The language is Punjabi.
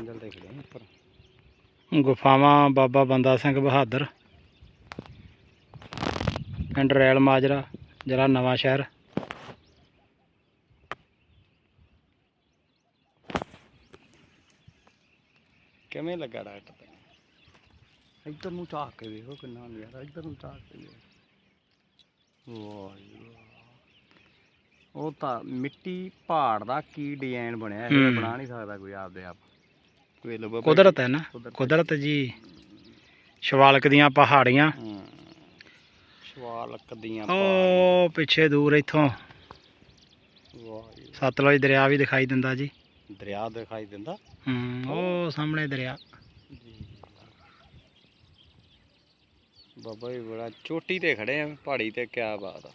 ਮੰਜ਼ਲ ਤੇ ਖੜੇ ਹਾਂ ਉੱਪਰ ਗੁਫਾਵਾਂ ਬਾਬਾ ਬੰਦਾ ਸਿੰਘ ਬਹਾਦਰ ਪਿੰਡ ਰੈਲ ਮਾਜਰਾ ਜ਼ਿਲ੍ਹਾ ਨਵਾਂ ਸ਼ਹਿਰ ਕਿਵੇਂ ਲੱਗਾ ਡਾਕਟਰ ਤੇ ਇੱਧਰ ਨੂੰ ਝਾਕ ਕੇ ਵੇਖੋ ਕਿੰਨਾ ਨਜ਼ਾਰਾ ਇੱਧਰ ਨੂੰ ਝਾਕ ਕੇ ਵੇਖੋ ਵਾਹ। ਉਹ ਤਾਂ ਮਿੱਟੀ ਪਹਾੜ ਦਾ ਕੀ ਡਿਜ਼ਾਈਨ ਬਣਿਆ ਇਹ। ਬਣਾ ਨਹੀਂ ਸਕਦਾ ਕੋਈ ਆਪਦੇ ਆਪ ਕੁਦਰਤ ਹੈ ਨਾ ਕੁਦਰਤ ਜੀ। ਸ਼ਿਵਾਲਕ ਦੀਆਂ ਪਹਾੜੀਆਂ। ਸ਼ਵਾਲਕ ਦੀਆਂ ਉਹ ਪਿੱਛੇ ਦੂਰ ਇੱਥੋਂ। ਸਤਲੁਜ ਦਰਿਆ ਵੀ ਦਿਖਾਈ ਦਿੰਦਾ ਜੀ। ਦਰਿਆ ਦਿਖਾਈ ਦਿੰਦਾ? ਹੂੰ ਉਹ ਸਾਹਮਣੇ ਦਰਿਆ। ਬਾਬਾ ਜੀ ਬੜਾ ਚੋਟੀ ਤੇ ਖੜੇ ਆ ਪਹਾੜੀ ਤੇ ਕਿਆ ਬਾਤ ਆ।